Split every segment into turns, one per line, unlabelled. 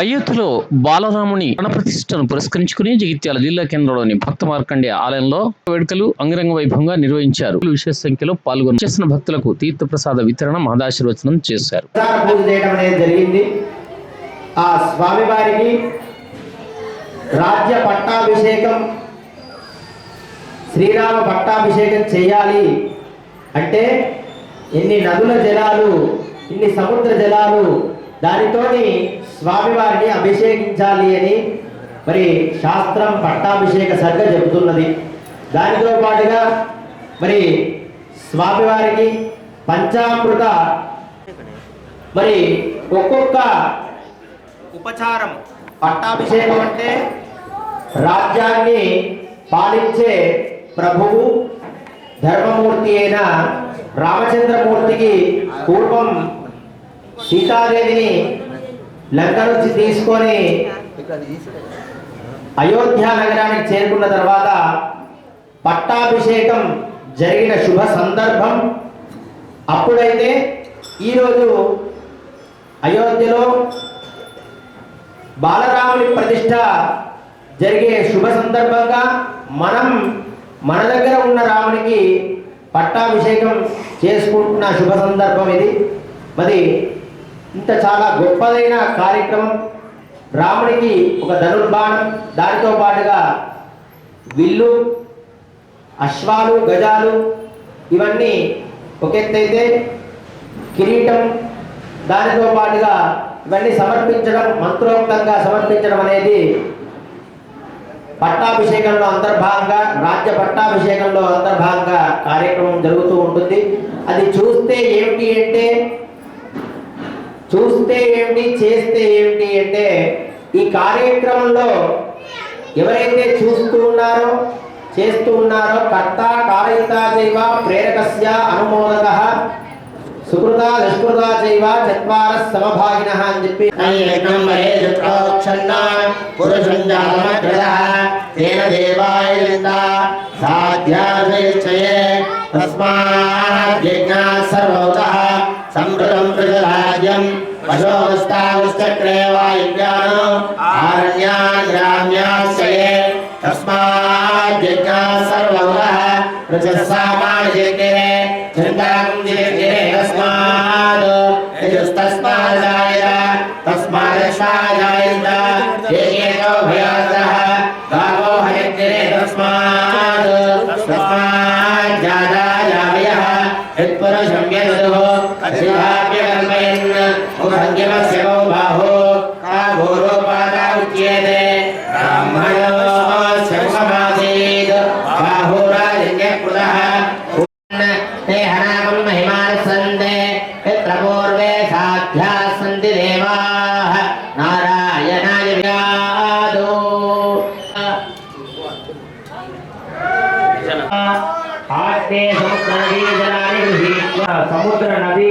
అయోధ్యలో బాలరాముని ప్రాణప్రతిష్ఠను పురస్కరించుకుని జగిత్యాల జిల్లా కేంద్రంలోని భక్త మార్కండే ఆలయంలో వేడుకలు అంగరంగ వైభవంగా నిర్వహించారు. విశేష సంఖ్యలో పాల్గొని చేసిన భక్తులకు తీర్థ ప్రసాద వితరణ మహదాశీర్వచనం చేశారు.
ఆ స్వామివారికి రాజ్య పట్టాభిషేకం శ్రీరామ పట్టాభిషేకం చేయాలి అంటే ఎన్ని నదుల జలాలు ఇన్ని సముద్ర జలాలు దానితోని స్వామివారిని అభిషేకించాలి అని మరి శాస్త్రం పట్టాభిషేక సర్గ చెబుతున్నది. దానితో పాటుగా మరి స్వామివారికి పంచామృత మరి ఒక్కొక్క ఉపచారం పట్టాభిషేకం అంటే రాజ్యాన్ని పాలించే ప్రభువు ధర్మమూర్తి అయిన రామచంద్రమూర్తికి పూర్వం సీతాదేవిని లంక నుంచి తీసుకొని అయోధ్య నగరానికి చేరుకున్న తర్వాత పట్టాభిషేకం జరిగిన శుభ సందర్భం. అప్పుడైతే ఈరోజు అయోధ్యలో బాలరాముని ప్రతిష్ట జరిగే శుభ సందర్భంగా మనం మన దగ్గర ఉన్న రామునికి పట్టాభిషేకం చేసుకుంటున్న శుభ సందర్భం ఇది. మరి ఇంత చాలా గొప్పదైన కార్యక్రమం. రాముడికి ఒక ధనుర్బాణం. దానితో పాటుగా విల్లు అశ్వాలు గజాలు ఇవన్నీ ఒక ఎత్తైతే కిరీటం. దానితో పాటుగా ఇవన్నీ సమర్పించడం మంత్రోక్తంగా సమర్పించడం అనేది పట్టాభిషేకంలో అంతర్భాగంగా రాజ్య పట్టాభిషేకంలో అంతర్భాగంగా కార్యక్రమం జరుగుతూ ఉంటుంది. అది చూస్తే ఏమిటి అంటే చూస్తే ఏమిటి చేస్తే ఏమిటి అంటే ఈ కార్యక్రమంలో ఎవరైతే చూస్తూ ఉన్నారో చేస్తూ ఉన్నారో కర్త కారయిత చైవ ప్రేరకస్య అనుమోదక సుకృత దుష్కృత చైవ చత్వార సమభాగిన అని చెప్పి
పురుషం జాతమగ్రదః తేన దేవాయలింద సాధ్యాశ్రయే తస్మాత్ యజ్ఞాత్ సర్వౌతః సంవృతం ప్రజరాజ్యం. పశోస్తావశ్చక్రే వాయువ్యానో ఆరణ్యాన్ గ్రామ్యాశ్రయే తస్మాత్ యజ్ఞాత్ సర్వౌతః ప్రజస్సామాన్యజ్ఞే చందాం జిరే తస్మాత్ యజస్తస్మాదాయ తస్మాదశ్వాదాయంత ఏకేతో संयमस्य कौ बाहो का भूरोपादा उच्यते ब्राह्मणोऽस्य मुखमासीत् बाहुराजन्यकृतः ते हनामं महिमानसन्ते यत्र पूर्वे साध्याः सन्ति देवाः। नारायणाय व्यादो
आस्ते
समुद्रनदी जलानि गृहीत्वा समुद्रनदी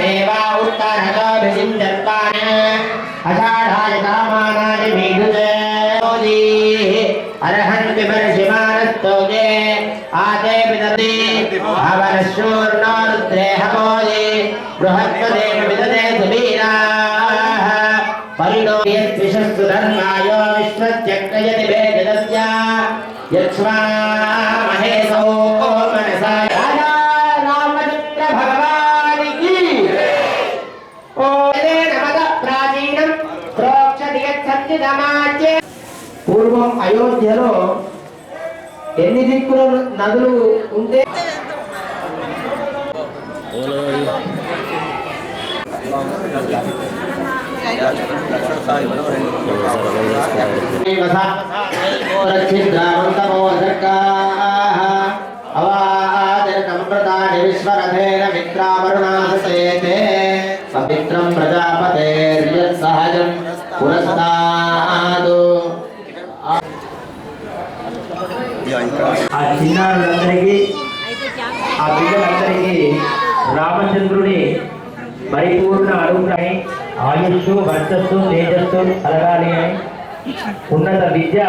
देवा उत्तरदभिं चत्वारः अषाढाय कामानाय मेघुजे अरहन् विमर्शिमानस्तोजे आते विदते अवरशूर्णो रुद्रेहमोजे विदते सुवीराः। परिणो यद्विषस्तु धर्मायो विश्वत्यक्रयति भेदस्य यक्ष्मान्
పూర్వం అయోధ్యలో ఎన్ని దిక్కుల నదులు ఉంటే
విశ్వరథేన మిత్రావరుణాసతే పవిత్రం ప్రజాపతేర్యత్సహజం
ఆ చిన్నారులందరికీ ఆ బిడ్డలందరికీ రామచంద్రుని పరిపూర్ణ అనుగ్రహం ఆయుష్ వర్చస్సు తేజస్సు కలగాలి అని ఉన్నత విద్య